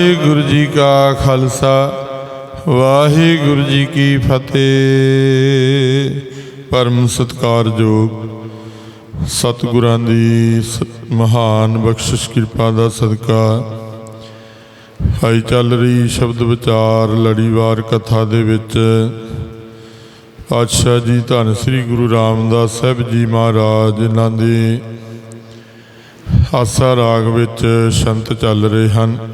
ਵਾਹਿਗੁਰੂ ਜੀ ਕਾ ਖਾਲਸਾ, ਵਾਹਿਗੁਰੂ ਜੀ ਕੀ ਫਤਿਹ। ਪਰਮ ਸਤਕਾਰਯੋਗ ਸਤਿਗੁਰਾਂ ਦੀ ਸ- ਮਹਾਨ ਬਖਸ਼ਿਸ਼ ਕਿਰਪਾ ਦਾ ਸਦਕਾ। ਹਾਈ ਚੱਲ ਰਹੀ ਸ਼ਬਦ ਵਿਚਾਰ, ਲੜੀਵਾਰ ਕਥਾ ਦੇ ਵਿੱਚ। ਪਾਤਸ਼ਾਹ ਜੀ, ਧੰਨ ਸ੍ਰੀ ਗੁਰੂ ਰਾਮਦਾਸ ਸਾਹਿਬ ਜੀ ਮਹਾਰਾਜ ਇਹਨਾਂ ਦੇ ਆਸਾ ਰਾਗ ਵਿੱਚ ਸ਼ੰਤ ਚੱਲ ਰਹੇ ਹਨ।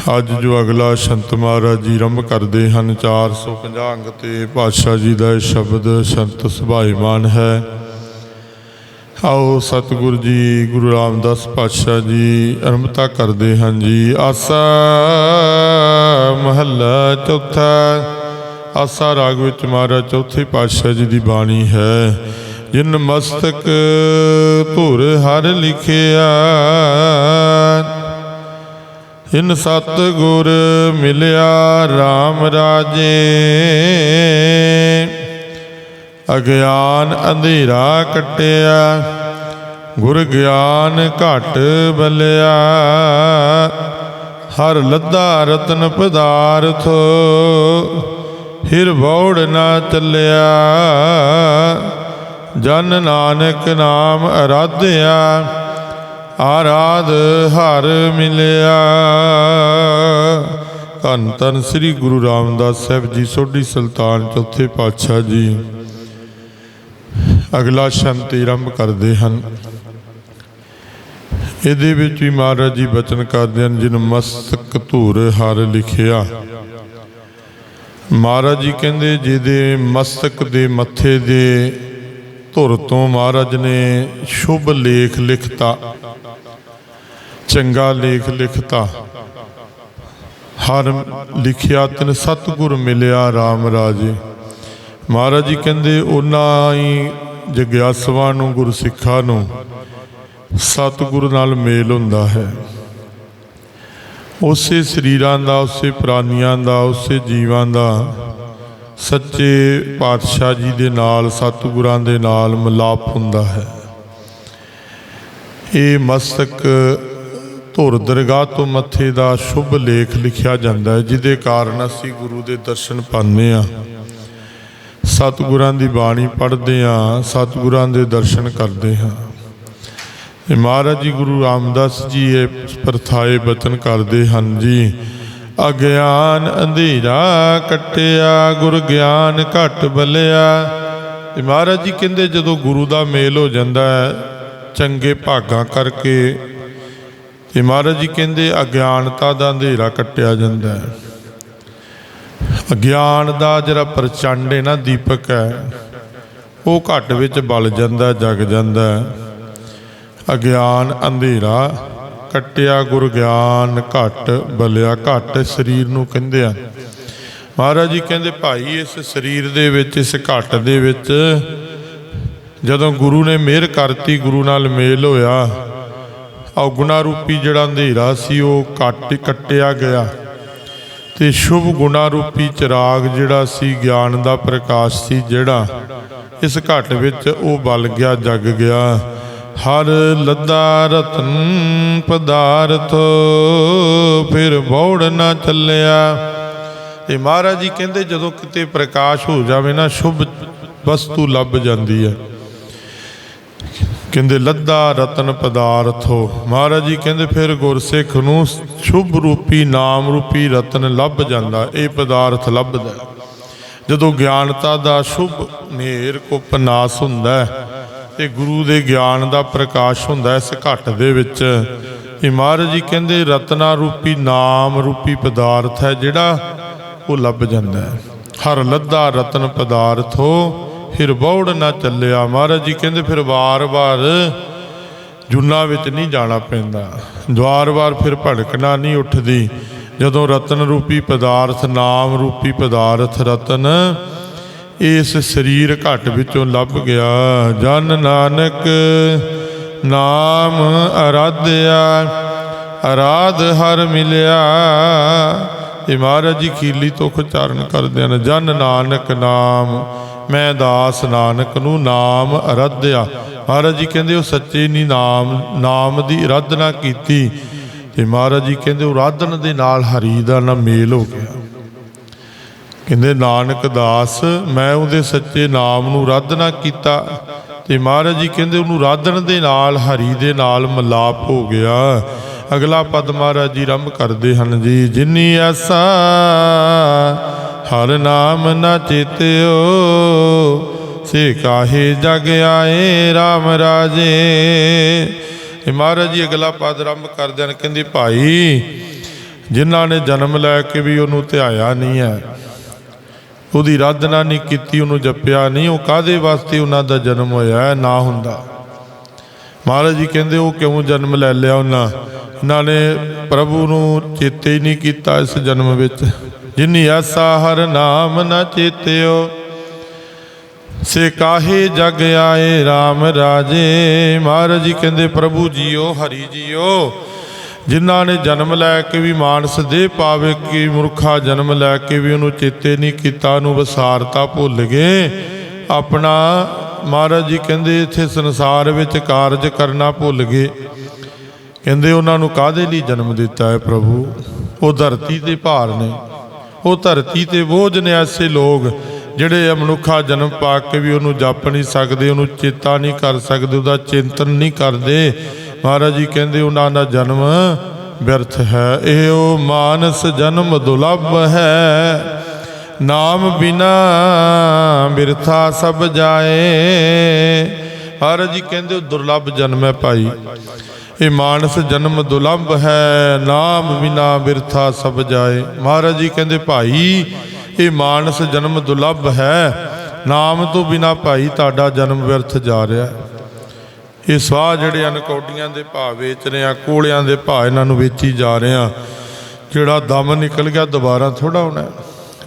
ਅੱਜ ਜੋ ਅਗਲਾ ਸ਼ੰਤ ਮਹਾਰਾਜ ਜੀ ਆਰੰਭ ਕਰਦੇ ਹਨ 450 ਅੰਗ ਤੇ ਪਾਤਸ਼ਾਹ ਜੀ ਦਾ ਸ਼ਬਦ ਸ਼ੰਤ ਸੁਭਾਈਮਾਨ ਹੈ। ਆਓ ਸਤਿਗੁਰੂ ਜੀ, ਗੁਰੂ ਰਾਮਦਾਸ ਪਾਤਸ਼ਾਹ ਜੀ ਆਰੰਭਤਾ ਕਰਦੇ ਹਨ ਜੀ। ਆਸਾ ਮਹੱਲਾ ਚੌਥਾ, ਆਸਾ ਰਾਗ ਵਿੱਚ ਮਹਾਰਾਜ ਚੌਥੇ ਪਾਤਸ਼ਾਹ ਜੀ ਦੀ ਬਾਣੀ ਹੈ। ਜਿਨ ਮਸਤਕ ਧੁਰ ਹਰ ਲਿਖਿਆ ਇਨ ਸਤ ਗੁਰ ਮਿਲਿਆ RAM ਰਾਜੇ। ਅਗਿਆਨ ਅੰਧੇਰਾ ਕਟਿਆ, ਗੁਰ ਗਿਆਨ ਘਟ ਬਲਿਆ। ਹਰ ਲੱਦਾ ਰਤਨ ਪਦਾਰਥ, ਹਿਰ ਬੌੜ ਨਾ ਚੱਲਿਆ। ਜਨ ਨਾਨਕ ਨਾਮ ਅਰਾਧਿਆ ਆਰਾਧ ਹਰ ਮਿਲਿਆ। ਧੰਨ ਧੰਨ ਸ੍ਰੀ ਗੁਰੂ ਰਾਮਦਾਸ ਸਾਹਿਬ ਜੀ, ਸੋਢੀ ਸੁਲਤਾਨ ਚੌਥੇ ਪਾਤਸ਼ਾਹ ਜੀ। ਅਗਲਾ ਸ਼ੰਤੀ ਆਰੰਭ ਕਰਦੇ ਹਨ। ਇਹਦੇ ਵਿੱਚ ਵੀ ਮਹਾਰਾਜ ਜੀ ਬਚਨ ਕਰਦੇ ਹਨ, ਜਿਨ ਮਸਤਕ ਧੂਰ ਹਰ ਲਿਖਿਆ। ਮਹਾਰਾਜ ਜੀ ਕਹਿੰਦੇ, ਜਿਹਦੇ ਮਸਤਕ ਦੇ ਮੱਥੇ ਦੇ ਧੁਰ ਤੋਂ ਮਹਾਰਾਜ ਨੇ ਸ਼ੁਭ ਲੇਖ ਲਿਖਤਾ। ਚੰਗਾ ਲੇਖ ਲਿਖਤਾ। ਹਰ ਲਿਖਿਆ ਤਨ ਸਤਿਗੁਰ ਮਿਲਿਆ RAM ਰਾਜੇ। ਮਹਾਰਾਜ ਜੀ ਕਹਿੰਦੇ, ਉਹਨਾਂ ਹੀ ਜਗਿਆਸਵਾਂ ਨੂੰ, ਗੁਰਸਿੱਖਾਂ ਨੂੰ ਸਤਿਗੁਰੂ ਨਾਲ ਮੇਲ ਹੁੰਦਾ ਹੈ। ਉਸੇ ਸਰੀਰਾਂ ਦਾ, ਉਸੇ ਪ੍ਰਾਨੀਆਂ ਦਾ, ਉਸੇ ਜੀਵਾਂ ਦਾ, ਸੱਚੇ ਪਾਤਸ਼ਾਹ ਜੀ ਦੇ ਨਾਲ, ਸਤਿਗੁਰਾਂ ਦੇ ਨਾਲ ਮਿਲਾਪ ਹੁੰਦਾ ਹੈ। ਇਹ ਮਸਤਕ ਧੁਰ ਦਰਗਾਹ ਤੋਂ ਮੱਥੇ ਦਾ ਸ਼ੁਭ ਲੇਖ ਲਿਖਿਆ ਜਾਂਦਾ ਹੈ, ਜਿਹਦੇ ਕਾਰਨ ਅਸੀਂ ਗੁਰੂ ਦੇ ਦਰਸ਼ਨ ਪਾਉਂਦੇ ਆ ਸਤਿਗੁਰਾਂ ਦੀ ਬਾਣੀ ਪੜ੍ਹਦੇ ਆ ਸਤਿਗੁਰਾਂ ਦੇ ਦਰਸ਼ਨ ਕਰਦੇ ਹਾਂ। ਇਹ ਮਹਾਰਾਜ ਜੀ ਗੁਰੂ ਰਾਮਦਾਸ ਜੀ ਇਹ ਪ੍ਰਥਾਏ ਬਚਨ ਕਰਦੇ ਹਨ ਜੀ, ਅਗਿਆਨ ਅੰਧੇਰਾ ਕਟਿਆ, ਗੁਰ ਗਿਆਨ ਘਟ ਬਲਿਆ। ਇਹ ਮਹਾਰਾਜ ਜੀ ਕਹਿੰਦੇ ਜਦੋਂ ਗੁਰੂ ਦਾ ਮੇਲ ਹੋ ਜਾਂਦਾ ਹੈ, ਚੰਗੇ ਭਾਗਾਂ ਕਰਕੇ ਤੇ ਮਹਾਰਾਜ ਜੀ ਕਹਿੰਦੇ ਅਗਿਆਨਤਾ ਦਾ ਅੰਧੇਰਾ ਕੱਟਿਆ ਜਾਂਦਾ ਹੈ। ਅਗਿਆਨ ਦਾ ਜਿਹੜਾ ਪ੍ਰਚੰਡ ਹੈ ਨਾ ਦੀਪਕ ਹੈ, ਉਹ ਘੱਟ ਵਿੱਚ ਬਲ ਜਾਂਦਾ, ਜਗ ਜਾਂਦਾ ਅਗਿਆਨ ਅੰਧੇਰਾ ਕਟਿਆ, ਗੁਰ ਗਿਆਨ ਘਟ, ਬਲਿਆ ਘਟ ਸਰੀਰ ਨੂੰ ਕਹਿੰਦੇ ਆ। ਮਹਾਰਾਜ ਜੀ ਕਹਿੰਦੇ, ਭਾਈ, ਇਸ ਸਰੀਰ ਦੇ ਵਿੱਚ, ਇਸ ਘਟ ਦੇ ਵਿੱਚ ਜਦੋਂ ਗੁਰੂ ਨੇ ਮਿਹਰ ਕਰਤੀ, ਗੁਰੂ ਨਾਲ ਮੇਲ ਹੋਇਆ ਔਗੁਣਾ ਰੂਪੀ ਜਿਹੜਾ ਅੰਧੇਰਾ ਸੀ, ਉਹ ਕੱਟ ਕੱਟਿਆ ਗਿਆ। ਤੇ ਸ਼ੁਭ ਗੁਣਾ ਰੂਪੀ ਚਿਰਾਗ ਜਿਹੜਾ ਸੀ, ਗਿਆਨ ਦਾ ਪ੍ਰਕਾਸ਼ ਸੀ, ਜਿਹੜਾ ਇਸ ਘਟ ਵਿੱਚ ਉਹ ਬਲ ਗਿਆ, ਜਗ ਗਿਆ। ਹਰ ਲੱਦਾ ਰਤਨ ਪਦਾਰਥ, ਫਿਰ ਬੌੜ ਨਾ ਚੱਲਿਆ। ਇਹ ਮਹਾਰਾਜ ਜੀ ਕਹਿੰਦੇ, ਜਦੋਂ ਕਿਤੇ ਪ੍ਰਕਾਸ਼ ਹੋ ਜਾਵੇ ਨਾ, ਸ਼ੁਭ ਵਸਤੂ ਲੱਭ ਜਾਂਦੀ ਹੈ। ਕਹਿੰਦੇ, ਲੱਦਾ ਰਤਨ ਪਦਾਰਥੋ। ਮਹਾਰਾਜ ਜੀ ਕਹਿੰਦੇ, ਫਿਰ ਗੁਰਸਿੱਖ ਨੂੰ ਸ਼ੁਭ ਰੂਪੀ, ਨਾਮ ਰੂਪੀ ਰਤਨ ਲੱਭ ਜਾਂਦਾ, ਇਹ ਪਦਾਰਥ ਲੱਭਦਾ ਜਦੋਂ ਗਿਆਨਤਾ ਦਾ ਸ਼ੁਭ ਨੇਰ ਕੋ ਨਾਸ ਹੁੰਦਾ ਹੈ, ਤੇ ਗੁਰੂ ਦੇ ਗਿਆਨ ਦਾ ਪ੍ਰਕਾਸ਼ ਹੁੰਦਾ ਇਸ ਘਟ ਦੇ ਵਿੱਚ। ਇਹ ਮਹਾਰਾਜ ਜੀ ਕਹਿੰਦੇ, ਰਤਨਾ ਰੂਪੀ, ਨਾਮ ਰੂਪੀ ਪਦਾਰਥ ਹੈ ਜਿਹੜਾ ਉਹ ਲੱਭ ਜਾਂਦਾ ਹੈ। ਹਰ ਲੱਦਾ ਰਤਨ ਪਦਾਰਥੋ ਫਿਰ ਬੌੜ ਨਾ ਚੱਲਿਆ ਮਹਾਰਾਜ ਜੀ ਕਹਿੰਦੇ ਫਿਰ ਵਾਰ-ਵਾਰ ਜੁਨਾ ਵਿੱਚ ਨਹੀਂ ਜਾਣਾ ਪੈਂਦਾ। ਦਵਾਰ-ਵਾਰ ਫਿਰ ਭੜਕਣਾ ਨਹੀਂ ਉੱਠਦੀ। ਜਦੋਂ ਰਤਨ ਰੂਪੀ ਪਦਾਰਥ, ਨਾਮ ਰੂਪੀ ਪਦਾਰਥ ਰਤਨ, ਇਸ ਸਰੀਰ ਘਟ ਵਿੱਚੋਂ ਲੱਭ ਗਿਆ। ਜਨ ਨਾਨਕ ਨਾਮ ਅਰਾਧਿਆ, ਅਰਾਧ ਹਰ ਮਿਲਿਆ। ਇਹ ਮਹਾਰਾਜ ਜੀ ਖੀਲੀ ਤੋਂ ਉਚਾਰਨ ਕਰਦੇ ਹਨ। ਜਨ ਨਾਨਕ ਨਾਮ ਮੈਂ ਦਾਸ ਨਾਨਕ ਨੂੰ ਨਾਮ ਅਰਾਧਿਆ। ਮਹਾਰਾਜ ਜੀ ਕਹਿੰਦੇ ਉਹ ਸੱਚੇ ਨਹੀਂ ਨਾਮ ਨਾਮ ਦੀ ਅਰਾਧਨਾ ਕੀਤੀ। ਤੇ ਮਹਾਰਾਜ ਜੀ ਕਹਿੰਦੇ ਉਹ ਆਰਾਧਨ ਦੇ ਨਾਲ ਹਰੀ ਦਾ ਨਾ ਮੇਲ ਹੋ ਗਿਆ। ਕਹਿੰਦੇ, ਨਾਨਕ ਦਾਸ, ਮੈਂ ਉਹਦੇ ਸੱਚੇ ਨਾਮ ਨੂੰ ਆਰਾਧਨਾ ਕੀਤਾ। ਤੇ ਮਹਾਰਾਜ ਜੀ ਕਹਿੰਦੇ, ਉਹਨੂੰ ਆਰਾਧਨ ਦੇ ਨਾਲ, ਹਰੀ ਦੇ ਨਾਲ ਮਲਾਪ ਹੋ ਗਿਆ। ਅਗਲਾ ਪਦ ਮਹਾਰਾਜ ਜੀ ਆਰੰਭ ਕਰਦੇ ਹਨ ਜੀ, ਜਿਨੀ ਐਸਾ ਹਰ ਨਾਮ ਨਾ ਚੇਤਿਓ, ਸੇ ਕਾਹੇ ਜਗ ਆਏ RAM ਰਾਜੇ। ਇਹ ਮਹਾਰਾਜ ਜੀ ਅਗਲਾ ਪਦ ਆਰੰਭ ਕਰਦੇ ਹਨ ਕਹਿੰਦੇ, ਭਾਈ, ਜਿਨ੍ਹਾਂ ਨੇ ਜਨਮ ਲੈ ਕੇ ਵੀ ਉਹਨੂੰ ਧਿਆਇਆ ਨਹੀਂ ਹੈ, ਉਹਦੀ ਆਰਾਧਨਾ ਨਹੀਂ ਕੀਤੀ, ਉਹਨੂੰ ਜਪਿਆ ਨਹੀਂ, ਉਹ ਕਾਦੇ ਵਾਸਤੇ ਉਹਨਾਂ ਦਾ ਜਨਮ ਹੋਇਆ ਨਾ ਹੁੰਦਾ। ਮਹਾਰਾਜ ਜੀ ਕਹਿੰਦੇ, ਉਹ ਕਿਉਂ ਜਨਮ ਲੈ ਲਿਆ ਉਹਨਾਂ? ਇਹਨਾਂ ਨੇ ਪ੍ਰਭੂ ਨੂੰ ਚੇਤੇ ਹੀ ਨਹੀਂ ਕੀਤਾ ਇਸ ਜਨਮ ਵਿੱਚ। ਜਿਨੀ ਐਸਾ ਹਰ ਨਾਮ ਨਾ ਚੇਤਿਓ, ਸੇ ਕਾਹੇ ਜਗ ਆਏ RAM ਰਾਜੇ। ਮਹਾਰਾਜ ਜੀ ਕਹਿੰਦੇ, ਪ੍ਰਭੂ ਜੀਓ, ਹਰੀ ਜੀਓ, ਜਿਨ੍ਹਾਂ ਨੇ ਜਨਮ ਲੈ ਕੇ ਵੀ ਮਾਨਸ ਦੇ ਪਾਵੇ ਕਿ ਮੁਰਖਾ ਜਨਮ ਲੈ ਕੇ ਵੀ ਉਹਨੂੰ ਚੇਤੇ ਨਹੀਂ ਕੀਤਾ, ਉਹਨੂੰ ਵਿਸਾਰਤਾ ਭੁੱਲ ਗਏ। ਆਪਣਾ, ਮਹਾਰਾਜ ਜੀ ਕਹਿੰਦੇ, ਇੱਥੇ ਸੰਸਾਰ ਵਿੱਚ ਕਾਰਜ ਕਰਨਾ ਭੁੱਲ ਗਏ। ਕਹਿੰਦੇ, ਉਹਨਾਂ ਨੂੰ ਕਾਹਦੇ ਲਈ ਜਨਮ ਦਿੱਤਾ ਹੈ ਪ੍ਰਭੂ? ਉਹ ਧਰਤੀ ਦੇ ਭਾਰ ਨੇ। ਉਹ ਧਰਤੀ ਤੇ ਬੋਝ ਨੇ ਐਸੇ ਲੋਕ, ਜਿਹੜੇ ਮਨੁੱਖਾ ਜਨਮ ਪਾ ਕੇ ਵੀ ਉਹਨੂੰ ਜਪ ਨਹੀਂ ਸਕਦੇ, ਉਹਨੂੰ ਚੇਤਾ ਨਹੀਂ ਕਰ ਸਕਦੇ, ਉਹਦਾ ਚਿੰਤਨ ਨਹੀਂ ਕਰਦੇ। ਮਹਾਰਾਜ ਜੀ ਕਹਿੰਦੇ ਉਹਨਾਂ ਦਾ ਜਨਮ ਵਿਅਰਥ ਹੈ, ਇਹ ਉਹ ਮਾਨਸ ਜਨਮ ਦੁਲਭ ਹੈ। ਨਾਮ ਬਿਨਾ ਬਿਰਥਾ ਸਭ ਜਾਏ। ਮਹਾਰਾਜ ਜੀ ਕਹਿੰਦੇ, ਉਹ ਦੁਰਲਭ ਜਨਮ ਹੈ ਭਾਈ। ਇਹ ਮਾਨਸ ਜਨਮ ਦੁਲੰਭ ਹੈ, ਨਾਮ ਬਿਨਾ ਬਿਰਥਾ ਸਭ ਜਾਏ। ਮਹਾਰਾਜ ਜੀ ਕਹਿੰਦੇ, ਭਾਈ, ਇਹ ਮਾਨਸ ਜਨਮ ਦੁਲੰਭ ਹੈ, ਨਾਮ ਤੋਂ ਬਿਨਾ ਭਾਈ ਤੁਹਾਡਾ ਜਨਮ ਵਿਅਰਥ ਜਾ ਰਿਹਾ ਹੈ। ਇਹ ਸਵਾਹ ਜਿਹੜੇ ਹਨ ਕੌਡੀਆਂ ਦੇ ਭਾਅ ਵੇਚ ਰਹੇ ਆ, ਕੋਲਿਆਂ ਦੇ ਭਾਅ ਇਹਨਾਂ ਨੂੰ ਵੇਚੀ ਜਾ ਰਹੇ ਆ, ਜਿਹੜਾ ਦਮ ਨਿਕਲ ਗਿਆ ਦੁਬਾਰਾ ਥੋੜਾ ਆਉਣਾ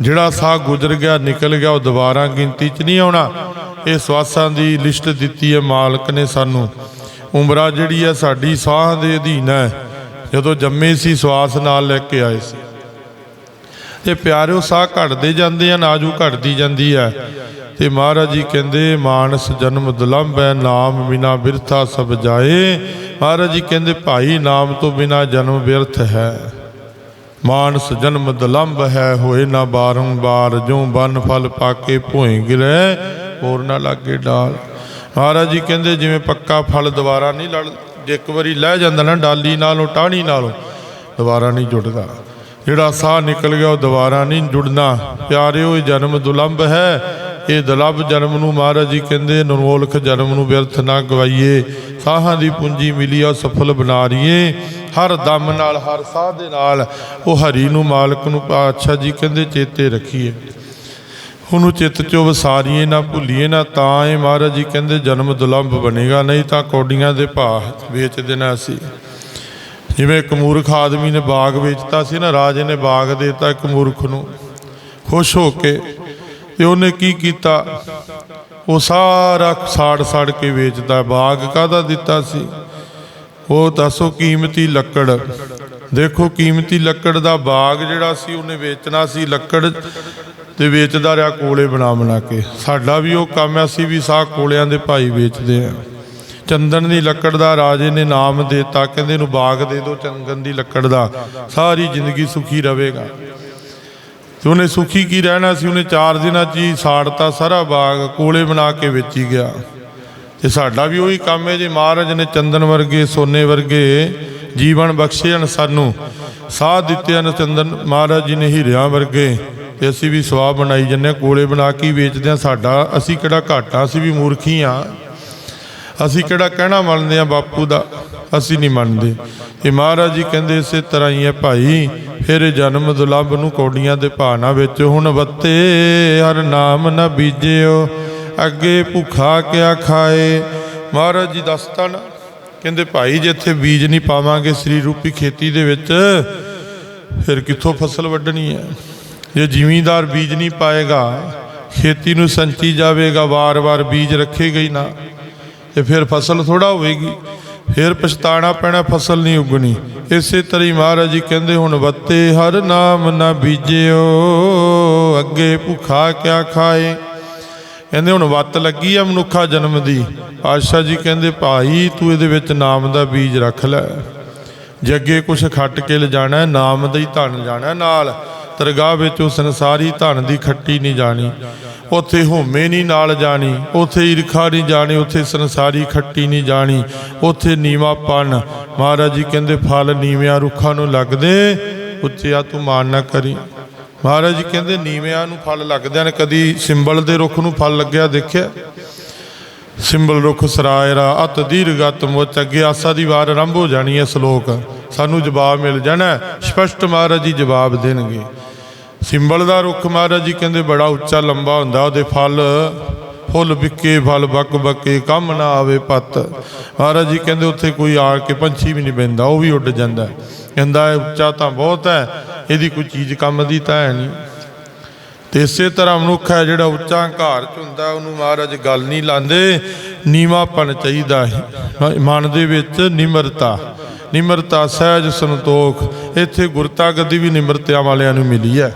ਜਿਹੜਾ ਸਾਹ ਗੁਜ਼ਰ ਗਿਆ, ਨਿਕਲ ਗਿਆ, ਉਹ ਦੁਬਾਰਾ ਗਿਣਤੀ 'ਚ ਨਹੀਂ ਆਉਣਾ। ਇਹ ਸਵਾਸਾਂ ਦੀ ਲਿਸਟ ਦਿੱਤੀ ਹੈ ਮਾਲਕ ਨੇ ਸਾਨੂੰ। ਉਮਰਾ ਜਿਹੜੀ ਆ ਸਾਡੀ ਸਾਹ ਦੇ ਅਧੀਨ ਹੈ, ਜਦੋਂ ਜੰਮੇ ਸੀ ਸਵਾਸ ਨਾਲ ਲੈ ਕੇ ਆਏ ਸੀ। ਤੇ ਪਿਆਰਿਓ, ਸਾਹ ਘਟਦੇ ਜਾਂਦੇ ਆ, ਨਾਜੂ ਘਟਦੀ ਜਾਂਦੀ ਹੈ ਤੇ ਮਹਾਰਾਜ ਜੀ ਕਹਿੰਦੇ, ਮਾਨਸ ਜਨਮ ਦੁਲੰਭ ਹੈ, ਨਾਮ ਬਿਨਾ ਬਿਰਥਾ ਸਭ ਜਾਏ। ਮਹਾਰਾਜ ਜੀ ਕਹਿੰਦੇ, ਭਾਈ, ਨਾਮ ਤੋਂ ਬਿਨਾ ਜਨਮ ਬਿਰਥ ਹੈ। ਮਾਨਸ ਜਨਮ ਦੁਲੰਭ ਹੈ, ਹੋਏ ਨਾ ਬਾਰੰਬਾਰ ਜੋ ਬਨ ਫਲ ਪਾਕੇ ਭੋਇ ਗਿਲੇ ਹੋਰ ਨਾ ਲਾਗੇ ਡਾਲ। ਮਹਾਰਾਜ ਜੀ ਕਹਿੰਦੇ ਜਿਵੇਂ ਪੱਕਾ ਫਲ ਦੁਬਾਰਾ ਨਹੀਂ ਲੜ, ਜੇ ਇੱਕ ਵਾਰੀ ਲੈ ਜਾਂਦਾ ਨਾ ਡਾਲੀ ਨਾਲੋਂ, ਟਾਹਣੀ ਨਾਲੋਂ, ਦੁਬਾਰਾ ਨਹੀਂ ਜੁੜਦਾ। ਜਿਹੜਾ ਸਾਹ ਨਿਕਲ ਗਿਆ ਉਹ ਦੁਬਾਰਾ ਨਹੀਂ ਜੁੜਨਾ। ਪਿਆਰਿਓ, ਇਹ ਜਨਮ ਦੁਲੰਭ ਹੈ। ਇਹ ਦੁਲੰਭ ਜਨਮ ਨੂੰ ਮਹਾਰਾਜ ਜੀ ਕਹਿੰਦੇ ਨਰੋਲਖ ਜਨਮ ਨੂੰ ਵਿਅਰਥ ਨਾ ਗਵਾਈਏ। ਸਾਹਾਂ ਦੀ ਪੂੰਜੀ ਮਿਲੀ ਆ ਉਹ ਸਫਲ ਬਣਾ ਰਹੀਏ। ਹਰ ਦਮ ਨਾਲ, ਹਰ ਸਾਹ ਦੇ ਨਾਲ, ਉਹ ਹਰੀ ਨੂੰ ਮਾਲਕ ਨੂੰ, ਪਾਤਸ਼ਾਹ ਜੀ ਕਹਿੰਦੇ, ਚੇਤੇ ਰੱਖੀਏ। ਉਹਨੂੰ ਚਿੱਤ ਚੋਂ ਵਸਾਰੀਏ, ਨਾ ਭੁੱਲੀਏ, ਨਾ ਤਾਂ ਇਹ ਮਹਾਰਾਜ ਜੀ ਕਹਿੰਦੇ, ਜਨਮ ਦੁਲੰਭ ਬਣੇਗਾ, ਨਹੀਂ ਤਾਂ ਕੌਡੀਆਂ ਦੇ ਭਾਅ ਵੇਚ ਦੇਣਾ ਅਸੀਂ ਜਿਵੇਂ ਇੱਕ ਮੂਰਖ ਆਦਮੀ ਨੇ ਬਾਗ ਵੇਚਤਾ ਸੀ ਨਾ, ਰਾਜੇ ਨੇ ਬਾਗ ਦੇਤਾ ਇੱਕ ਮੂਰਖ ਨੂੰ। ਖੁਸ਼ ਹੋ ਕੇ ਤੇ ਉਹਨੇ ਕੀ ਕੀਤਾ? ਉਹ ਸਾਰਾ ਸਾੜ ਸਾੜ ਕੇ ਵੇਚਦਾ। ਬਾਗ ਕਾਹਦਾ ਦਿੱਤਾ ਸੀ? ਉਹ ਦੱਸੋ, ਕੀਮਤੀ ਲੱਕੜ। ਦੇਖੋ, ਕੀਮਤੀ ਲੱਕੜ ਦਾ ਬਾਗ ਜਿਹੜਾ ਸੀ, ਉਹਨੇ ਵੇਚਣਾ ਸੀ। ਲੱਕੜ ਤੇ ਵੇਚਦਾ ਰਿਹਾ ਕੋਲੇ ਬਣਾ ਬਣਾ ਕੇ। ਸਾਡਾ ਵੀ ਉਹ ਕੰਮ ਹੈ ਅਸੀਂ ਵੀ ਸਾਹ ਕੋਲਿਆਂ ਦੇ ਭਾਈ ਵੇਚਦੇ ਆ। ਚੰਦਨ ਦੀ ਲੱਕੜ ਦਾ ਰਾਜੇ ਨੇ ਨਾਮ ਦੇਤਾ, ਕਹਿੰਦੇ ਇਹਨੂੰ ਬਾਗ ਦੇ ਦਿਓ, ਚੰਦਨ ਦੀ ਲੱਕੜ ਦਾ। ਸਾਰੀ ਜ਼ਿੰਦਗੀ ਸੁਖੀ ਰਹੇਗਾ। ਤੇ ਉਹਨੇ ਸੁਖੀ ਕੀ ਰਹਿਣਾ ਸੀ? ਉਹਨੇ 4 ਦਿਨਾਂ 'ਚ ਹੀ ਸਾੜਤਾ ਸਾਰਾ ਬਾਗ, ਕੋਲੇ ਬਣਾ ਕੇ ਵੇਚੀ ਗਿਆ। ਤੇ ਸਾਡਾ ਵੀ ਉਹੀ ਕੰਮ ਹੈ ਜੇ ਮਹਾਰਾਜ ਨੇ ਚੰਦਨ ਵਰਗੇ, ਸੋਨੇ ਵਰਗੇ ਜੀਵਨ ਬਖਸ਼ੇ ਹਨ ਸਾਨੂੰ ਸਾਹ ਦਿੱਤੇ ਹਨ, ਚੰਦਨ ਮਹਾਰਾਜ ਜੀ ਨੇ ਹੀਰਿਆਂ ਵਰਗੇ। ਤੇ ਅਸੀਂ ਵੀ ਸਵਾਹ ਬਣਾਈ ਜੰਨੇ ਹਾਂ, ਕੋਲੇ ਬਣਾ ਕੇ ਵੇਚਦੇ ਆ ਸਾਡਾ। ਅਸੀਂ ਕਿਹੜਾ ਘਾਟਾ ਅਸੀਂ ਵੀ ਮੂਰਖੀ ਆ। ਅਸੀਂ ਕਿਹੜਾ ਕਹਿਣਾ ਮੰਨਦੇ ਆ ਬਾਪੂ ਦਾ? ਅਸੀਂ ਨਹੀਂ ਮੰਨਦੇ। ਇਹ ਮਹਾਰਾਜ ਜੀ ਕਹਿੰਦੇ ਇਸੇ ਤਰ੍ਹਾਂ ਹੀ ਹੈ ਭਾਈ ਫਿਰ ਜਨਮ ਦੁਲੰਭ ਨੂੰ ਕੌਡੀਆਂ ਦੇ ਭਾਣਾ ਵਿੱਚ ਹੁਣ ਵੱਤੇ। ਹਰ ਨਾਮ ਨਾ ਬੀਜਿਓ ਅੱਗੇ ਭੁੱਖਾ ਕਿਆ ਖਾਏ। ਮਹਾਰਾਜ ਜੀ ਦੱਸਤਾ ਨਾ ਕਹਿੰਦੇ ਭਾਈ ਜੇ ਇੱਥੇ ਬੀਜ ਨਹੀਂ ਪਾਵਾਂਗੇ ਸਰੀਰ ਰੂਪੀ ਖੇਤੀ ਦੇ ਵਿੱਚ ਫਿਰ ਕਿੱਥੋਂ ਫਸਲ ਵੱਢਣੀ ਹੈ? ਜੇ ਜ਼ਿਮੀਂਦਾਰ ਬੀਜ ਨਹੀਂ ਪਾਏਗਾ, ਖੇਤੀ ਨੂੰ ਸੰਚੀ ਜਾਵੇਗਾ, ਵਾਰ-ਵਾਰ ਬੀਜ ਰੱਖੇਗਾ ਹੀ ਨਾ, ਤੇ ਫਿਰ ਫਸਲ ਥੋੜਾ ਹੋਵੇਗੀ। ਫਿਰ ਪਛਤਾਣਾ ਪੈਣਾ, ਫਸਲ ਨਹੀਂ ਉਗਣੀ। ਇਸੇ ਤਰ੍ਹਾਂ ਹੀ ਮਹਾਰਾਜ ਜੀ ਕਹਿੰਦੇ ਹੁਣ, ਵੱਤੇ ਹਰ ਨਾਮ ਨਾ ਬੀਜਿਓ, ਅੱਗੇ ਭੁੱਖਾ ਕਿਆ ਖਾਏ? ਕਹਿੰਦੇ ਹੁਣ ਵੱਤ ਲੱਗੀ ਆ ਮਨੁੱਖਾ ਜਨਮ ਦੀ। ਆਸ਼ਾ ਜੀ ਕਹਿੰਦੇ, ਭਾਈ, ਤੂੰ ਇਹਦੇ ਵਿੱਚ ਨਾਮ ਦਾ ਬੀਜ ਰੱਖ ਲੈ। ਜੇ ਅੱਗੇ ਕੁਛ ਖੱਟ ਕੇ ਲਿਜਾਣਾ, ਨਾਮ ਦਾ ਹੀ ਧਨ ਜਾਣਾ ਨਾਲ। ਦਰਗਾਹ ਵਿੱਚ ਉਹ ਸੰਸਾਰੀ ਧਨ ਦੀ ਖੱਟੀ ਨਹੀਂ ਜਾਣੀ। ਉੱਥੇ ਹੋਮੇ ਨਹੀਂ ਨਾਲ ਜਾਣੀ, ਉੱਥੇ ਈਰਖਾ ਨਹੀਂ ਜਾਣੀ, ਉੱਥੇ ਸੰਸਾਰੀ ਖੱਟੀ ਨਹੀਂ ਜਾਣੀ, ਉੱਥੇ ਨੀਵਾਪਨ ਮਹਾਰਾਜ ਜੀ ਕਹਿੰਦੇ, ਫਲ ਨੀਵਿਆਂ ਰੁੱਖਾਂ ਨੂੰ ਲੱਗਦੇ, ਉੱਚਿਆ ਤੂੰ ਮਾਨ ਨਾ ਕਰੀ। ਮਹਾਰਾਜ ਜੀ ਕਹਿੰਦੇ, ਨੀਵਿਆਂ ਨੂੰ ਫਲ ਲੱਗਦੇ ਨੇ, ਕਦੀ ਸਿੰਬਲ ਦੇ ਰੁੱਖ ਨੂੰ ਫਲ ਲੱਗਿਆ ਦੇਖਿਆ? ਸਿੰਬਲ ਰੁੱਖ ਸਰਾਇਰਾ, ਅਤ ਦੀਰਗਤ ਮੁੱਚ, ਅੱਗੇ ਆਸਾ ਦੀ ਵਾਰ ਆਰੰਭ ਹੋ ਜਾਣੀ ਹੈ ਸ਼ਲੋਕ। ਸਾਨੂੰ ਜਵਾਬ ਮਿਲ ਜਾਣਾ ਹੈ। ਸਪਸ਼ਟ ਮਹਾਰਾਜ ਜੀ ਜਵਾਬ ਦੇਣਗੇ। ਸਿੰਬਲ ਦਾ ਰੁੱਖ ਮਹਾਰਾਜ ਜੀ ਕਹਿੰਦੇ ਬੜਾ ਉੱਚਾ ਲੰਬਾ ਹੁੰਦਾ, ਉਹਦੇ ਫਲ, ਫੁੱਲ ਵਿਕੇ, ਫਲ ਬੱਕ ਬੱਕੇ, ਕੰਮ ਨਾ ਆਵੇ ਪੱਤ। ਮਹਾਰਾਜ ਜੀ ਕਹਿੰਦੇ ਉੱਥੇ ਕੋਈ ਆ ਕੇ ਪੰਛੀ ਵੀ ਨਹੀਂ ਬੈਂਦਾ ਉਹ ਵੀ ਉੱਡ ਜਾਂਦਾ। ਕਹਿੰਦਾ ਇਹ ਉੱਚਾ ਤਾਂ ਬਹੁਤ ਹੈ, ਇਹਦੀ ਕੋਈ ਚੀਜ਼ ਕੰਮ ਦੀ ਤਾਂ ਹੈ ਨਹੀਂ। ਤੇ ਇਸੇ ਤਰ੍ਹਾਂ ਮਨੁੱਖ ਹੈ ਜਿਹੜਾ ਉੱਚਾ ਘਰ ਚ ਹੁੰਦਾ, ਉਹਨੂੰ ਮਹਾਰਾਜ ਗੱਲ ਨਹੀਂ ਲਾਂਦੇ, ਨੀਵਾਪਨ ਚਾਹੀਦਾ ਹੈ। ਮਨ ਦੇ ਵਿੱਚ ਨਿਮਰਤਾ। ਨਿਮਰਤਾ, ਸਹਿਜ ਸੰਤੋਖ, ਇੱਥੇ ਗੁਰਤਾ ਗੱਦੀ ਵੀ ਨਿਮਰਤਿਆਂ ਵਾਲਿਆਂ ਨੂੰ ਮਿਲੀ ਹੈ।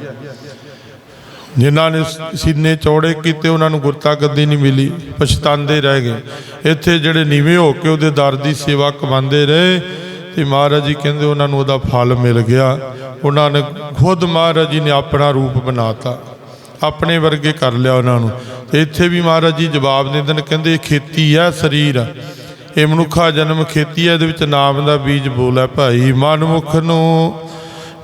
ਜਿਨ੍ਹਾਂ ਨੇ ਸੀਨੇ ਚੌੜੇ ਕੀਤੇ, ਉਹਨਾਂ ਨੂੰ ਗੁਰਤਾ ਗੱਦੀ ਨਹੀਂ ਮਿਲੀ, ਪਛਤਾਉਂਦੇ ਰਹਿ ਗਏ। ਇੱਥੇ ਜਿਹੜੇ ਨੀਵੇਂ ਹੋ ਕੇ ਉਹਦੇ ਦਰ ਦੀ ਸੇਵਾ ਕਮਾਉਂਦੇ ਰਹੇ, ਤੇ ਮਹਾਰਾਜ ਜੀ ਕਹਿੰਦੇ ਉਹਨਾਂ ਨੂੰ ਉਹਦਾ ਫਲ ਮਿਲ ਗਿਆ। ਉਹਨਾਂ ਨੇ ਖੁਦ ਮਹਾਰਾਜ ਜੀ ਨੇ ਆਪਣਾ ਰੂਪ ਬਣਾਤਾ, ਆਪਣੇ ਵਰਗੇ ਕਰ ਲਿਆ ਉਹਨਾਂ ਨੂੰ। ਤੇ ਇੱਥੇ ਵੀ ਮਹਾਰਾਜ ਜੀ ਜਵਾਬ ਦਿੰਦੇ ਨੇ, ਕਹਿੰਦੇ ਖੇਤੀ ਹੈ, ਸਰੀਰ ਹੈ। ਇਹ ਮਨੁੱਖਾ ਜਨਮ ਖੇਤੀ ਹੈ, ਇਹਦੇ ਵਿੱਚ ਨਾਮ ਦਾ ਬੀਜ ਬੋਲ ਹੈ ਭਾਈ। ਮਨਮੁਖ ਨੂੰ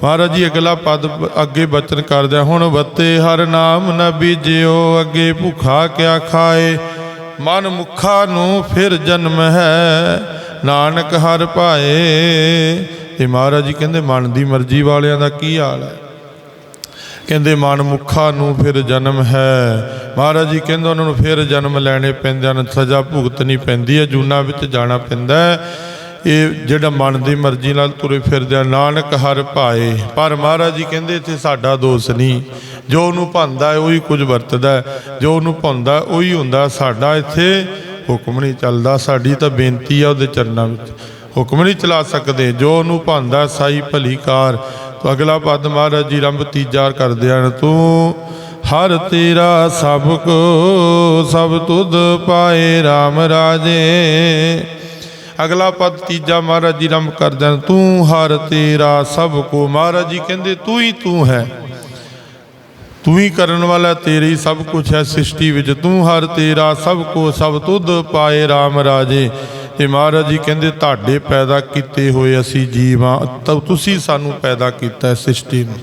ਮਹਾਰਾਜ ਜੀ, ਅਗਲਾ ਪਦ ਅੱਗੇ ਬਚਨ ਕਰਦੇ ਹੁਣ ਬੱਤੇ ਹਰ ਨਾਮ ਨਾ ਬੀਜਿਓ, ਅੱਗੇ ਭੁੱਖਾ ਕਿਆ ਖਾਏ? ਮਨ ਮੁਖਾ ਨੂੰ ਫਿਰ ਜਨਮ ਹੈ, ਨਾਨਕ ਹਰ ਪਾਏ ਤੇ ਮਹਾਰਾਜ ਜੀ ਕਹਿੰਦੇ, ਮਨ ਦੀ ਮਰਜ਼ੀ ਵਾਲਿਆਂ ਦਾ ਕੀ ਹਾਲ ਹੈ? ਕਹਿੰਦੇ, ਮਨ ਮੁਖਾ ਨੂੰ ਫਿਰ ਜਨਮ ਹੈ। ਮਹਾਰਾਜ ਜੀ ਕਹਿੰਦੇ, ਉਹਨਾਂ ਨੂੰ ਫਿਰ ਜਨਮ ਲੈਣੇ ਪੈਂਦੇ ਹਨ। ਸਜ਼ਾ ਭੁਗਤਣੀ ਪੈਂਦੀ ਹੈ, ਜੂਨਾ ਵਿੱਚ ਜਾਣਾ ਪੈਂਦਾ ਹੈ। ਇਹ ਜਿਹੜਾ ਮਨ ਦੀ ਮਰਜ਼ੀ ਨਾਲ ਤੁਰੇ ਫਿਰਦੇ ਆ, ਨਾਨਕ ਹਰ ਭਾਏ। ਪਰ ਮਹਾਰਾਜ ਜੀ ਕਹਿੰਦੇ, ਇੱਥੇ ਸਾਡਾ ਦੋਸ਼ ਨਹੀਂ। ਜੋ ਉਹਨੂੰ ਭੰਦਾ ਹੈ, ਉਹੀ ਕੁਝ ਵਰਤਦਾ ਜੋ ਉਹਨੂੰ ਭੰਦਾ ਉਹੀ ਹੁੰਦਾ। ਸਾਡਾ ਇੱਥੇ ਹੁਕਮ ਨਹੀਂ ਚੱਲਦਾ। ਸਾਡੀ ਤਾਂ ਬੇਨਤੀ ਆ ਉਹਦੇ ਚਰਨਾਂ ਵਿੱਚ। ਹੁਕਮ ਨਹੀਂ ਚਲਾ ਸਕਦੇ। ਜੋ ਉਹਨੂੰ ਭੰਦਾ ਸਾਈ ਭਲੀ ਕਾਰ। ਤੋ ਅਗਲਾ ਪਦ ਮਹਾਰਾਜ ਜੀ ਰੰਭ ਤੀਜਾ ਕਰਦੇ ਹਨ ਤੂੰ। ਹਰ ਤੇਰਾ ਸਭ ਕੋ ਸਭ ਤੁਧ ਪਾਏ RAM ਰਾਜੇ। ਅਗਲਾ ਪਦ ਤੀਜਾ ਮਹਾਰਾਜ ਜੀ ਰੰਭ ਕਰਦੇ ਹਨ ਤੂੰ। ਹਰ ਤੇਰਾ ਸਭ ਕੋ ਮਹਾਰਾਜ ਜੀ ਕਹਿੰਦੇ ਤੂੰ ਹੀ ਤੂੰ ਹੈ। ਤੂੰ ਹੀ ਕਰਨ ਵਾਲਾ ਤੇਰੇ ਹੀ ਸਭ ਕੁਝ ਹੈ ਸ੍ਰਿਸ਼ਟੀ ਵਿੱਚ। ਤੂੰ ਹਰ ਤੇਰਾ ਸਭ ਕੋ ਸਭ ਤੁਧ ਪਾਏ RAM ਰਾਜੇ। ਤੇ ਮਹਾਰਾਜ ਜੀ ਕਹਿੰਦੇ, ਤੁਹਾਡੇ ਪੈਦਾ ਕੀਤੇ ਹੋਏ ਅਸੀਂ ਜੀਵ ਹਾਂ ਤੁਸੀਂ ਸਾਨੂੰ ਪੈਦਾ ਕੀਤਾ ਸ੍ਰਿਸ਼ਟੀ ਨੂੰ।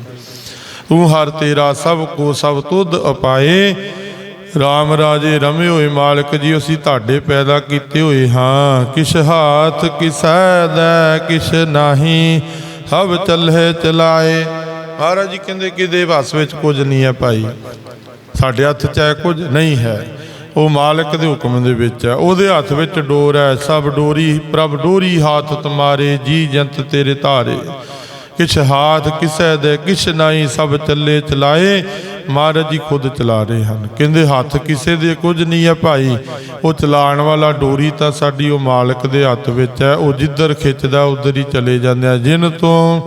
ਤੂੰ ਹਰ ਤੇਰਾ ਸਭ ਕੋ ਸਭ ਤੁਧ ਅਪਾਏ। ਰਾਮ ਰਾਜੇ ਰਮੇ ਹੋਏ ਮਾਲਕ ਜੀ, ਅਸੀਂ ਤੁਹਾਡੇ ਪੈਦਾ ਕੀਤੇ ਹੋਏ ਹਾਂ। ਕਿਸ਼ ਹਾਥ ਕਿਸੈ ਦਾ ਕਿਛ ਨਹੀਂ ਸਭ ਚੱਲੇ ਚਲਾਏ। ਮਹਾਰਾਜ ਜੀ ਕਹਿੰਦੇ, ਕਿਦੇ ਵਸ ਵਿੱਚ ਕੁਝ ਨਹੀਂ ਹੈ ਭਾਈ। ਸਾਡੇ ਹੱਥ 'ਚ ਹੈ ਕੁਝ ਨਹੀਂ ਹੈ। ਉਹ ਮਾਲਕ ਦੇ ਹੁਕਮ ਦੇ ਵਿੱਚ ਹੈ। ਉਹਦੇ ਹੱਥ ਵਿੱਚ ਡੋਰ ਹੈ। ਸਭ ਡੋਰੀ, ਪ੍ਰਭ ਡੋਰੀ ਹਾਥ ਤੁਮਾਰੇ, ਜੀ ਜੰਤ ਤੇਰੇ ਧਾਰੇ। ਕਿਛ ਹਾਥ ਕਿਸੈ ਦੇ, ਕਿਛ ਨਹੀਂ ਸਭ ਚੱਲੇ ਚਲਾਏ। ਮਹਾਰਾਜ ਜੀ ਖੁਦ ਚਲਾ ਰਹੇ ਹਨ। ਕਹਿੰਦੇ, ਹੱਥ ਕਿਸੇ ਦੇ ਕੁਝ ਨਹੀਂ ਹੈ ਭਾਈ। ਉਹ ਚਲਾਉਣ ਵਾਲਾ ਡੋਰੀ ਤਾਂ ਸਾਡੀ ਉਹ ਮਾਲਕ ਦੇ ਹੱਥ ਵਿੱਚ ਹੈ। ਉਹ ਜਿੱਧਰ ਖਿੱਚਦਾ, ਉਧਰ ਹੀ ਚਲੇ ਜਾਂਦੇ ਆ। ਜਿਨ ਤੋਂ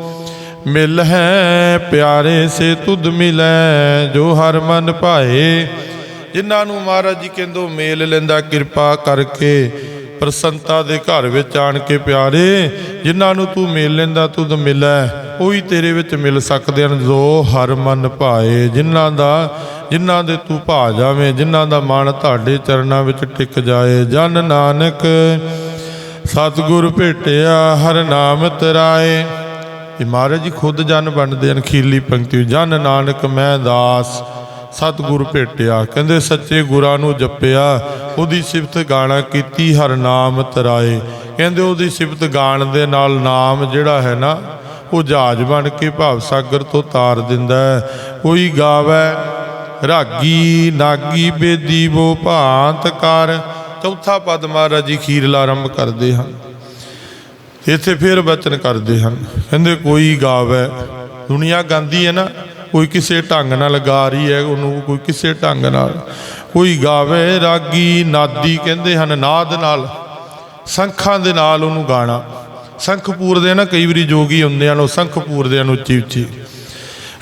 ਮਿਲ ਹੈ ਪਿਆਰੇ, ਸੇ ਤੁਧ ਮਿਲੈ। ਜੋ ਹਰ ਮਨ ਭਾਏ ਜਿਨ੍ਹਾਂ ਨੂੰ ਮਹਾਰਾਜ ਜੀ ਕਹਿੰਦੋ ਮੇਲ ਲੈਂਦਾ, ਕਿਰਪਾ ਕਰਕੇ ਪ੍ਰਸੰਤਾ ਦੇ ਘਰ ਵਿੱਚ ਆਣ ਕੇ ਪਿਆਰੇ, ਜਿਨ੍ਹਾਂ ਨੂੰ ਤੂੰ ਮੇਲ ਲੈਂਦਾ ਤੁਧ ਮਿਲੈ ਉਹੀ ਤੇਰੇ ਵਿੱਚ ਮਿਲ ਸਕਦੇ ਹਨ ਜੋ ਹਰ ਮਨ ਭਾਏ। ਜਿਨ੍ਹਾਂ ਦਾ, ਜਿਨ੍ਹਾਂ ਦੇ ਤੂੰ ਭਾ ਜਾਵੇਂ, ਜਿਨ੍ਹਾਂ ਦਾ ਮਨ ਤੁਹਾਡੇ ਚਰਨਾਂ ਵਿੱਚ ਟਿਕ ਜਾਏ। ਜਨ ਨਾਨਕ, ਸਤਿਗੁਰ ਭੇਟਿਆ, ਹਰ ਨਾਮ ਤਰਾਏ। ਇਹ ਮਹਾਰਾਜ ਜੀ ਖੁਦ ਜਨ ਬਣਦੇ ਹਨ ਖੀਰਲੀ ਪੰਕਤੀ ਜਨ ਨਾਨਕ ਮੈਂ ਦਾਸ। ਸਤਿਗੁਰ ਭੇਟਿਆ, ਕਹਿੰਦੇ ਸੱਚੇ ਗੁਰਾਂ ਨੂੰ ਜਪਿਆ, ਉਹਦੀ ਸਿਫਤ ਗਾਣਾ ਕੀਤੀ, ਹਰ ਨਾਮ ਤਰਾਏ। ਕਹਿੰਦੇ ਉਹਦੀ ਸਿਫਤ ਗਾਣ ਦੇ ਨਾਲ ਨਾਮ ਜਿਹੜਾ ਹੈ ਨਾ, ਉਹ ਜਹਾਜ਼ ਬਣ ਕੇ ਭਾਵ ਸਾਗਰ ਤੋਂ ਤਾਰ ਦਿੰਦਾ ਕੋਈ ਗਾਵੇ, ਰਾਗੀ ਨਾਗੀ ਬੇਦੀ ਬੋ ਭਾਂਤ ਕਰ। ਚੌਥਾ ਪਦ ਮਹਾਰਾਜ ਜੀ ਖੀਰਲਾ ਆਰੰਭ ਕਰਦੇ ਹਨ। ਇੱਥੇ ਫਿਰ ਬਚਨ ਕਰਦੇ ਹਨ। ਕਹਿੰਦੇ ਕੋਈ ਗਾਵੇ, ਦੁਨੀਆ ਗਾਉਂਦੀ ਹੈ ਨਾ ਕੋਈ ਕਿਸੇ ਢੰਗ ਨਾਲ ਗਾ ਰਹੀ ਹੈ, ਉਹਨੂੰ ਕੋਈ ਕਿਸੇ ਢੰਗ ਨਾਲ। ਕੋਈ ਗਾਵੇ ਰਾਗੀ ਨਾਦੀ ਕਹਿੰਦੇ ਹਨ, ਨਾਦ ਨਾਲ। ਸੰਖਾਂ ਦੇ ਨਾਲ ਉਹਨੂੰ ਗਾਣਾ। ਸੰਖ ਪੂਰਦੇ ਆ ਨਾ, ਕਈ ਵਾਰੀ ਜੋਗੀ ਹੁੰਦੇ ਹਨ, ਉਹ ਸੰਖ ਪੂਰਦੇ ਹਨ ਉੱਚੀ ਉੱਚੀ।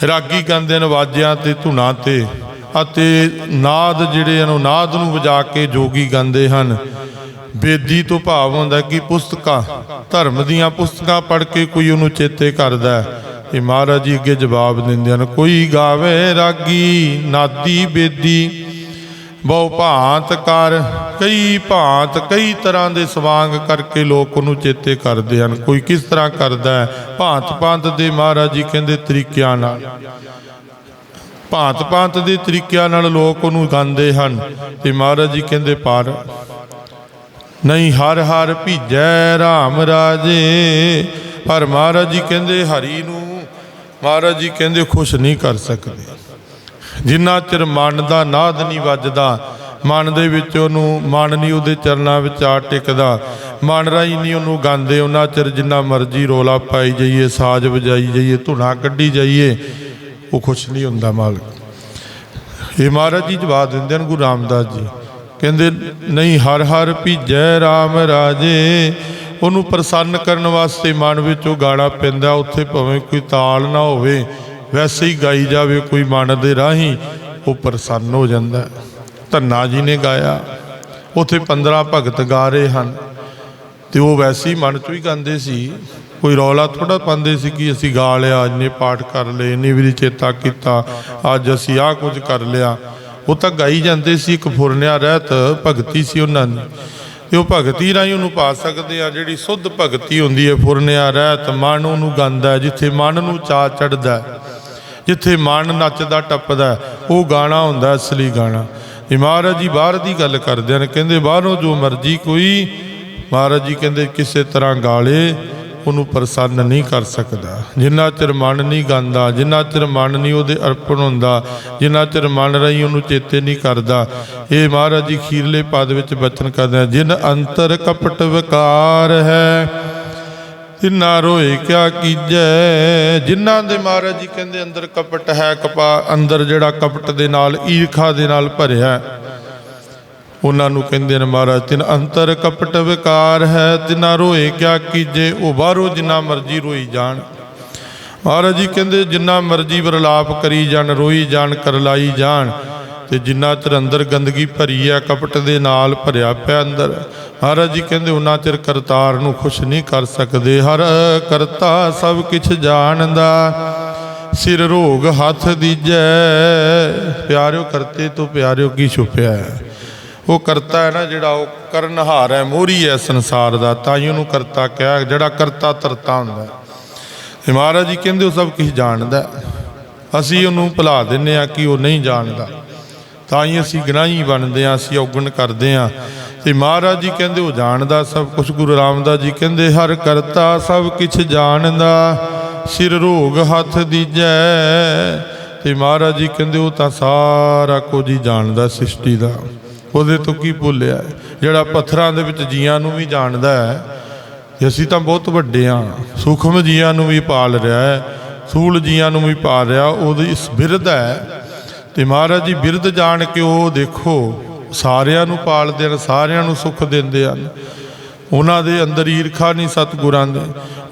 ਰਾਗੀ ਗਾਉਂਦੇ ਨੇ ਵਾਜਿਆਂ ਤੇ, ਧੁਨਾਂ ਤੇ। ਅਤੇ ਨਾਦ ਜਿਹੜੇ ਹਨ, ਉਹ ਨਾਦ ਨੂੰ ਵਜਾ ਕੇ ਜੋਗੀ ਗਾਉਂਦੇ ਹਨ। ਬੇਦੀ ਤੋਂ ਭਾਵ ਹੁੰਦਾ ਕਿ ਪੁਸਤਕਾਂ, ਧਰਮ ਦੀਆਂ ਪੁਸਤਕਾਂ ਪੜ੍ਹ ਕੇ ਕੋਈ ਉਹਨੂੰ ਚੇਤੇ ਕਰਦਾ ਇਹ ਮਹਾਰਾਜ ਜੀ ਅੱਗੇ ਜਵਾਬ ਦਿੰਦੇ ਹਨ, ਕੋਈ ਗਾਵੇ ਰਾਗੀ, ਨਾਦੀ ਬੇਦੀ, ਬਹੁ ਭਾਂਤ ਕਰ, ਕਈ ਭਾਂਤ, ਕਈ ਤਰ੍ਹਾਂ ਦੇ ਸਵਾਂਗ ਕਰਕੇ ਲੋਕ ਉਹਨੂੰ ਚੇਤੇ ਕਰਦੇ ਹਨ। ਕੋਈ ਕਿਸ ਤਰ੍ਹਾਂ ਕਰਦਾ ਹੈ? ਭਾਂਤ ਭਾਂਤ ਦੇ ਮਹਾਰਾਜ ਜੀ ਕਹਿੰਦੇ ਤਰੀਕਿਆਂ ਨਾਲ। ਭਾਂਤ ਭਾਂਤ ਦੇ ਤਰੀਕਿਆਂ ਨਾਲ ਲੋਕ ਉਹਨੂੰ ਗਾਉਂਦੇ ਹਨ ਤੇ ਮਹਾਰਾਜ ਜੀ ਕਹਿੰਦੇ ਪਾਰ, ਨਹੀਂ ਹਰ ਹਰ ਭੀਜੈ RAM ਰਾਜੇ। ਪਰ ਮਹਾਰਾਜ ਜੀ ਕਹਿੰਦੇ ਹਰੀ ਨੂੰ ਮਹਾਰਾਜ ਜੀ ਕਹਿੰਦੇ, ਖੁਸ਼ ਨਹੀਂ ਕਰ ਸਕਦੇ। ਜਿੰਨਾ ਚਿਰ ਮਨ ਦਾ ਨਾਦ ਨਹੀਂ ਵੱਜਦਾ, ਮਨ ਦੇ ਵਿੱਚ ਉਹਨੂੰ, ਮਨ ਨਹੀਂ ਉਹਦੇ ਚਰਨਾਂ ਵਿੱਚ ਆ ਟਿਕਦਾ, ਮਨ ਰਾਈ ਨਹੀਂ ਉਹਨੂੰ ਗਾਉਂਦੇ, ਉਹਨਾਂ ਚਿਰ ਜਿੰਨਾ ਮਰਜ਼ੀ ਰੋਲਾ ਪਾਈ ਜਾਈਏ, ਸਾਜ਼ ਵਜਾਈ ਜਾਈਏ, ਧੁਨਾ ਕੱਢੀ ਜਾਈਏ, ਉਹ ਖੁਸ਼ ਨਹੀਂ ਹੁੰਦਾ ਮਾਲਕ। ਇਹ ਮਹਾਰਾਜ ਜੀ ਜਵਾਬ ਦਿੰਦੇ ਹਨ ਗੁਰੂ ਰਾਮਦਾਸ ਜੀ। ਕਹਿੰਦੇ, ਨਹੀਂ, ਹਰ ਹਰ ਭੀਜੈ RAM ਰਾਜੇ ਉਹਨੂੰ ਪ੍ਰਸੰਨ ਕਰਨ ਵਾਸਤੇ ਮਨ ਵਿੱਚ ਉਹ ਗਾਣਾ ਪੈਂਦਾ, ਉੱਥੇ ਭਾਵੇਂ ਕੋਈ ਤਾਲ ਨਾ ਹੋਵੇ, ਵੈਸੇ ਹੀ ਗਾਈ ਜਾਵੇ, ਕੋਈ ਮਨ ਦੇ ਰਾਹੀਂ ਉਹ ਪ੍ਰਸੰਨ ਹੋ ਜਾਂਦਾ ਧੰਨਾ ਜੀ ਨੇ ਗਾਇਆ। ਉੱਥੇ 15 ਭਗਤ ਗਾ ਰਹੇ ਹਨ। ਤੇ ਉਹ ਵੈਸੇ ਹੀ ਮਨ ਚੋਂ ਹੀ ਗਾਉਂਦੇ ਸੀ। ਕੋਈ ਰੌਲਾ ਥੋੜਾ ਪਾਉਂਦੇ ਸੀ ਕਿ ਅਸੀਂ ਗਾ ਲਿਆ, ਇੰਨੇ ਪਾਠ ਕਰ ਲਏ, ਇੰਨੀ ਵੀ ਚੇਤਾ ਕੀਤਾ, ਅੱਜ ਅਸੀਂ ਆਹ ਕੁਝ ਕਰ ਲਿਆ। ਉਹ ਤਾਂ ਗਾਈ ਜਾਂਦੇ ਸੀ, ਇੱਕ ਫੁਰਨਿਆ ਰਹਿਤ ਭਗਤੀ ਸੀ ਉਹਨਾਂ ਦੀ। ਤੇ ਉਹ ਭਗਤੀ ਰਾਹੀਂ ਉਹਨੂੰ ਪਾ ਸਕਦੇ ਆ, ਜਿਹੜੀ ਸੁੱਧ ਭਗਤੀ ਹੁੰਦੀ ਹੈ, ਫੁਰਨਿਆ, ਰਹਿਤ, ਮਨ ਉਹਨੂੰ ਗਾਉਂਦਾ ਜਿੱਥੇ ਮਨ ਨੂੰ ਚਾ ਚੜਦਾ ਜਿੱਥੇ ਮਨ ਨੱਚਦਾ, ਟੱਪਦਾ ਉਹ ਗਾਣਾ ਹੁੰਦਾ ਅਸਲੀ ਗਾਣਾ। ਇਹ ਮਹਾਰਾਜ ਜੀ ਬਾਹਰ ਦੀ ਗੱਲ ਕਰਦੇ ਨੇ ਕਹਿੰਦੇ ਬਾਹਰੋਂ ਜੋ ਮਰਜ਼ੀ ਕੋਈ, ਮਹਾਰਾਜ ਜੀ ਕਹਿੰਦੇ ਕਿਸੇ ਤਰ੍ਹਾਂ ਗਾਲੇ ਉਹਨੂੰ ਪ੍ਰਸੰਨ ਨਹੀਂ ਕਰ ਸਕਦਾ। ਜਿੰਨਾ ਚਿਰ ਮਨ ਨਹੀਂ ਗਾਉਂਦਾ, ਜਿੰਨਾ ਚਿਰ ਮਨ ਨਹੀਂ ਉਹਦੇ ਅਰਪਣ ਹੁੰਦਾ, ਜਿੰਨਾ ਚਿਰ ਮਨ ਰਹੀ ਉਹਨੂੰ ਚੇਤੇ ਨਹੀਂ ਕਰਦਾ, ਇਹ ਮਹਾਰਾਜ ਜੀ ਖੀਰਲੇ ਪਦ ਵਿੱਚ ਬਚਨ ਕਰਦੇ ਜਿਨ ਅੰਤਰ ਕਪਟ ਵਿਕਾਰ ਹੈ, ਤਿਨਾ ਰੋਏ ਕਿਆ ਕੀਜੈ? ਜਿਨ੍ਹਾਂ ਦੇ ਮਹਾਰਾਜ ਜੀ ਕਹਿੰਦੇ ਅੰਦਰ ਕਪਟ ਹੈ, ਕਪਾ ਅੰਦਰ ਜਿਹੜਾ ਕਪਟ ਦੇ ਨਾਲ ਈਰਖਾ ਦੇ ਨਾਲ ਭਰਿਆ ਉਹਨਾਂ ਨੂੰ ਕਹਿੰਦੇ ਨੇ ਮਹਾਰਾਜ, ਤਿਨ ਅੰਤਰ ਕਪਟ ਵਿਕਾਰ ਹੈ, ਤਿਨਾ ਰੋਏ ਕਿਆ ਕੀਜੇ, ਉਹ ਬਾਹਰੋਂ ਜਿੰਨਾ ਮਰਜ਼ੀ ਰੋਈ ਜਾਣ। ਮਹਾਰਾਜ ਜੀ ਕਹਿੰਦੇ, ਜਿੰਨਾ ਮਰਜ਼ੀ ਵਰਲਾਪ ਕਰੀ ਜਾਣ, ਰੋਈ ਜਾਣ, ਕਰਲਾਈ ਜਾਣ, ਤੇ ਜਿੰਨਾ ਚਿਰ ਅੰਦਰ ਗੰਦਗੀ ਭਰੀ ਹੈ, ਕਪਟ ਦੇ ਨਾਲ ਭਰਿਆ ਪਿਆ ਅੰਦਰ। ਮਹਾਰਾਜ ਜੀ ਕਹਿੰਦੇ, ਉਹਨਾਂ ਚਿਰ ਕਰਤਾਰ ਨੂੰ ਖੁਸ਼ ਨਹੀਂ ਕਰ ਸਕਦੇ। ਹਰ ਕਰਤਾ ਸਭ ਕਿਛ ਜਾਣਦਾ, ਸਿਰ ਰੋਗ ਹੱਥ ਦੀਜੈ। ਪਿਆਰਿਓ, ਕਰਤੇ ਤੋਂ ਪਿਆਰਿਓ, ਕੀ ਛੁਪਿਆ ਹੈ? ਉਹ ਕਰਤਾ ਹੈ ਨਾ ਜਿਹੜਾ ਉਹ ਕਰਨਹਾਰ ਹੈ, ਮੋਰੀ ਹੈ ਸੰਸਾਰ ਦਾ ਤਾਂ ਹੀ ਉਹਨੂੰ ਕਰਤਾ ਕਿਹਾ, ਜਿਹੜਾ ਕਰਤਾ ਤਰਤਾ ਹੁੰਦਾ ਹੈ। ਮਹਾਰਾਜ ਜੀ ਕਹਿੰਦੇ ਉਹ ਸਭ ਕੁਝ ਜਾਣਦਾ ਅਸੀਂ ਉਹਨੂੰ ਭੁਲਾ ਦਿੰਨੇ ਆ ਕਿ ਉਹ ਨਹੀਂ ਜਾਣਦਾ। ਤਾਂ ਹੀ ਅਸੀਂ ਗਨਾਹੀ ਬਣਦੇ ਆ ਅਸੀਂ ਔਗਣ ਕਰਦੇ ਆ ਤੇ ਮਹਾਰਾਜ ਜੀ ਕਹਿੰਦੇ ਉਹ ਜਾਣਦਾ ਸਭ ਕੁਝ, ਗੁਰੂ ਰਾਮਦਾਸ ਜੀ ਕਹਿੰਦੇ, ਹਰ ਕਰਤਾ ਸਭ ਕੁਝ ਜਾਣਦਾ, ਸਿਰ ਰੋਗ ਹੱਥ ਦੀਜੈ। ਤੇ ਮਹਾਰਾਜ ਜੀ ਕਹਿੰਦੇ, ਉਹ ਤਾਂ ਸਾਰਾ ਕੁਝ ਹੀ ਜਾਣਦਾ, ਸ੍ਰਿਸ਼ਟੀ ਦਾ। ਉਹਦੇ ਤੋਂ ਕੀ ਭੁੱਲਿਆ? ਜਿਹੜਾ ਪੱਥਰਾਂ ਦੇ ਵਿੱਚ ਜੀਆਂ ਨੂੰ ਵੀ ਜਾਣਦਾ ਹੈ ਤੇ ਅਸੀਂ ਤਾਂ ਬਹੁਤ ਵੱਡੇ ਆ ਸੂਖਮ ਜੀਆਂ ਨੂੰ ਵੀ ਪਾਲ ਰਿਹਾ ਹੈ, ਸੂਲ ਜੀਆਂ ਨੂੰ ਵੀ ਪਾਲ ਰਿਹਾ ਉਹਦੀ ਇਸ ਬਿਰਧ ਹੈ। ਤੇ ਮਹਾਰਾਜ ਜੀ, ਬਿਰਧ ਜਾਣ ਕੇ ਉਹ ਦੇਖੋ, ਸਾਰਿਆਂ ਨੂੰ ਪਾਲਦੇ ਹਨ, ਸਾਰਿਆਂ ਨੂੰ ਸੁੱਖ ਦਿੰਦੇ ਹਨ। ਉਹਨਾਂ ਦੇ ਅੰਦਰ ਈਰਖਾ ਨਹੀਂ ਸਤਿਗੁਰਾਂ ਦੇ।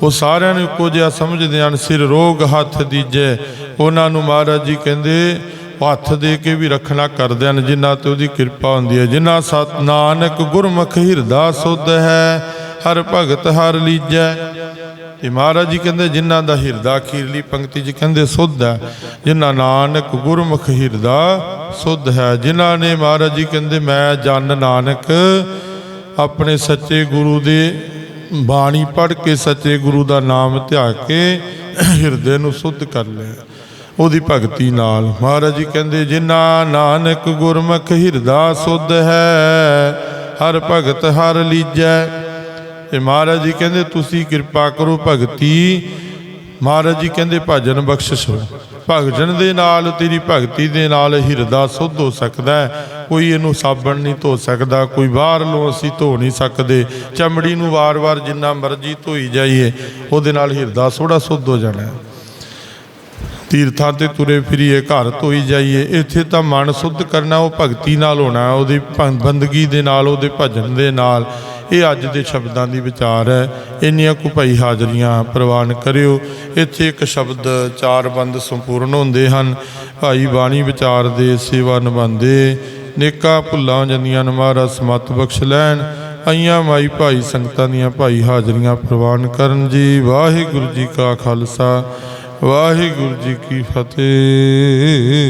ਉਹ ਸਾਰਿਆਂ ਨੂੰ ਇੱਕੋ ਜਿਹਾ ਸਮਝਦੇ ਹਨ, ਸਿਰ ਰੋਗ ਹੱਥ ਦੀਜੇ ਉਹਨਾਂ ਨੂੰ ਮਹਾਰਾਜ ਜੀ ਕਹਿੰਦੇ ਉਹ ਹੱਥ ਦੇ ਕੇ ਵੀ ਰੱਖਣਾ ਕਰਦੇ ਹਨ, ਜਿਨ੍ਹਾਂ ਤੇ ਉਹਦੀ ਕਿਰਪਾ ਹੁੰਦੀ ਹੈ। ਜਿਨ੍ਹਾਂ ਸਤ ਨਾਨਕ ਗੁਰਮੁਖ ਹਿਰਦਾ ਸੁਧ ਹੈ, ਹਰ ਭਗਤ ਹਰ ਲੀਜੈ। ਤੇ ਮਹਾਰਾਜ ਜੀ ਕਹਿੰਦੇ, ਜਿਨ੍ਹਾਂ ਦਾ ਹਿਰਦਾ ਅਖੀਰਲੀ ਪੰਕਤੀ 'ਚ ਕਹਿੰਦੇ ਸੁੱਧ ਹੈ, ਜਿਨ੍ਹਾਂ ਨਾਨਕ ਗੁਰਮੁਖ ਹਿਰਦਾ ਸੁੱਧ ਹੈ। ਜਿਨ੍ਹਾਂ ਨੇ ਮਹਾਰਾਜ ਜੀ ਕਹਿੰਦੇ, ਮੈਂ ਜਨ ਨਾਨਕ, ਆਪਣੇ ਸੱਚੇ ਗੁਰੂ ਦੇ ਬਾਣੀ ਪੜ੍ਹ ਕੇ, ਸੱਚੇ ਗੁਰੂ ਦਾ ਨਾਮ ਧਿਆ ਕੇ, ਹਿਰਦੇ ਨੂੰ ਸੁੱਧ ਕਰ ਲਿਆ। ਉਹਦੀ ਭਗਤੀ ਨਾਲ। ਮਹਾਰਾਜ ਜੀ ਕਹਿੰਦੇ, ਜਿਨ੍ਹਾਂ ਨਾਨਕ ਗੁਰਮੁਖ ਹਿਰਦਾ ਸੁੱਧ ਹੈ, ਹਰ ਭਗਤ ਹਰ ਲੀਜੈ। ਇਹ ਮਹਾਰਾਜ ਜੀ ਕਹਿੰਦੇ, ਤੁਸੀਂ ਕਿਰਪਾ ਕਰੋ ਭਗਤੀ। ਮਹਾਰਾਜ ਜੀ ਕਹਿੰਦੇ, ਭਜਨ ਬਖਸ਼ਿਸ਼ ਭਗਜਨ ਦੇ ਨਾਲ, ਤੇਰੀ ਭਗਤੀ ਦੇ ਨਾਲ ਹਿਰਦਾ ਸੁੱਧ ਹੋ ਸਕਦਾ ਕੋਈ ਇਹਨੂੰ ਸਾਬਣ ਨਹੀਂ ਧੋ ਸਕਦਾ, ਕੋਈ ਬਾਹਰਲੋਂ ਅਸੀਂ ਧੋ ਨਹੀਂ ਸਕਦੇ। ਚਮੜੀ ਨੂੰ ਵਾਰ-ਵਾਰ ਜਿੰਨਾ ਮਰਜ਼ੀ ਧੋਈ ਜਾਈਏ, ਉਹਦੇ ਨਾਲ ਹਿਰਦਾ ਥੋੜਾ ਸੁੱਧ ਹੋ ਜਾਣਾ ਤੀਰਥਾਂ ਤੇ ਤੁਰੇ ਫਿਰੀਏ, ਘਰ ਧੋਈ ਜਾਈਏ। ਇੱਥੇ ਤਾਂ ਮਨ ਸੁੱਧ ਕਰਨਾ, ਉਹ ਭਗਤੀ ਨਾਲ ਹੋਣਾ, ਉਹਦੀ ਬੰਦਗੀ ਦੇ ਨਾਲ, ਉਹਦੇ ਭਜਨ ਦੇ ਨਾਲ। ਇਹ ਅੱਜ ਦੇ ਸ਼ਬਦਾਂ ਦੀ ਵਿਚਾਰ ਹੈ। ਇੰਨੀਆਂ ਕੁ ਭਾਈ ਹਾਜ਼ਰੀਆਂ ਪ੍ਰਵਾਨ ਕਰਿਓ। ਇੱਥੇ ਇੱਕ ਸ਼ਬਦ ਚਾਰ ਬੰਦ ਸੰਪੂਰਨ ਹੁੰਦੇ ਹਨ। ਭਾਈ ਬਾਣੀ ਵਿਚਾਰ ਦੇ ਸੇਵਾ ਨਿਭਾਉਂਦੇ, ਨੇਕਾਂ ਭੁੱਲਾਂ ਜਾਂਦੀਆਂ ਨੂੰ ਮਹਾਰਾਜ ਸਮਤ ਬਖਸ਼ ਲੈਣ। ਆਈਆਂ ਮਾਈ ਭਾਈ ਸੰਗਤਾਂ ਦੀਆਂ ਭਾਈ ਹਾਜ਼ਰੀਆਂ ਪ੍ਰਵਾਨ ਕਰਨ ਜੀ। ਵਾਹਿਗੁਰੂ ਜੀ ਕਾ ਖਾਲਸਾ। ਵਾਹਿਗੁਰੂ ਜੀ ਕੀ ਫਤਿਹ।